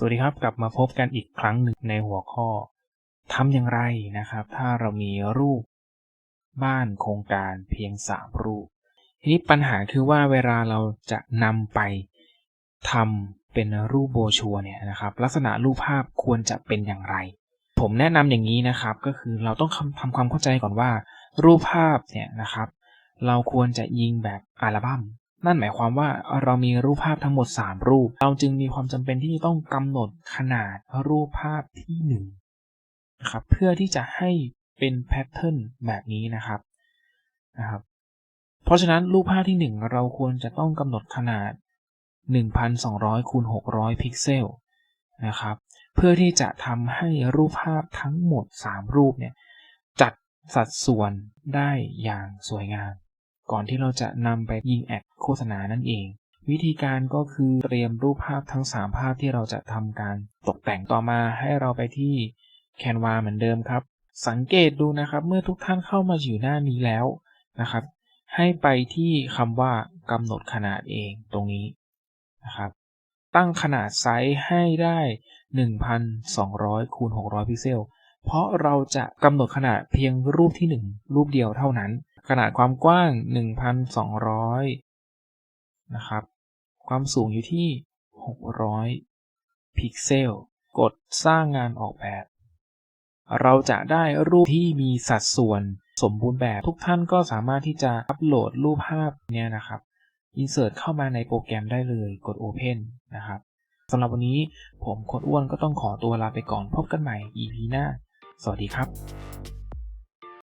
สวัสดีครับ กลับมาพบกันอีกครั้งหนึ่งในหัวข้อทำอย่างไรนะครับ ถ้าเรามีรูปบ้านโครงการเพียงสามรูป ทีนี้ปัญหาคือว่าเวลาเราจะนำไปทำเป็นรูปโบชัวเนี่ยนะครับ ลักษณะรูปภาพควรจะเป็นอย่างไร ผมแนะนำอย่างนี้นะครับ ก็คือเราต้องทำทำความเข้าใจก่อนว่า รูปภาพเนี่ยนะครับ เราควรจะยิงแบบอัลบั้ม นั่นหมายความว่าเรามีรูปภาพทั้งหมด 3 รูป เราจึงมีความจำเป็นที่จะต้องกำหนดขนาดรูปภาพที่1นะครับเพื่อที่จะให้เป็นแพทเทิร์นแบบนี้นะครับนะครับ เพราะฉะนั้นรูปภาพที่ 1 เราควรจะต้องกำหนดขนาด 1,200คูณ600 พิกเซลนะครับ เพื่อที่จะทำให้รูปภาพทั้งหมด 3 รูปเนี่ยจัดสัดส่วนได้อย่างสวยงาม ก่อนที่เราจะนำไปยิงแอดโฆษณานั่นเอง วิธีการก็คือเตรียมรูปภาพทั้ง 3 ภาพที่เราจะทำการตกแต่งต่อมาให้เราไปที่ Canva เหมือนเดิมครับ สังเกตดูนะครับเมื่อทุกท่านเข้ามาอยู่หน้านี้แล้วนะครับ ให้ไปที่คำว่ากำหนดขนาดเองตรงนี้นะครับตั้งขนาดไซส์ให้ได้ 1,200 คูณ 600 พิกเซล เพราะเราจะกำหนดขนาดเพียงรูปที่ 1 รูปเดียวเท่านั้น ขนาดความกว้าง 1,200 นะครับ ความสูงอยู่ที่ 600 พิกเซล กดสร้างงานออกแบบ เราจะได้รูปที่มีสัดส่วนสมบูรณ์แบบ ทุกท่านก็สามารถที่จะอัปโหลดรูปภาพเนี่ยนะครับ insert เข้ามาในโปรแกรมได้เลยกด open นะครับสำหรับวันนี้ผมโคดอ้วนก็ต้องขอตัวลาไปก่อนพบกันใหม่ EP หน้า สวัสดีครับ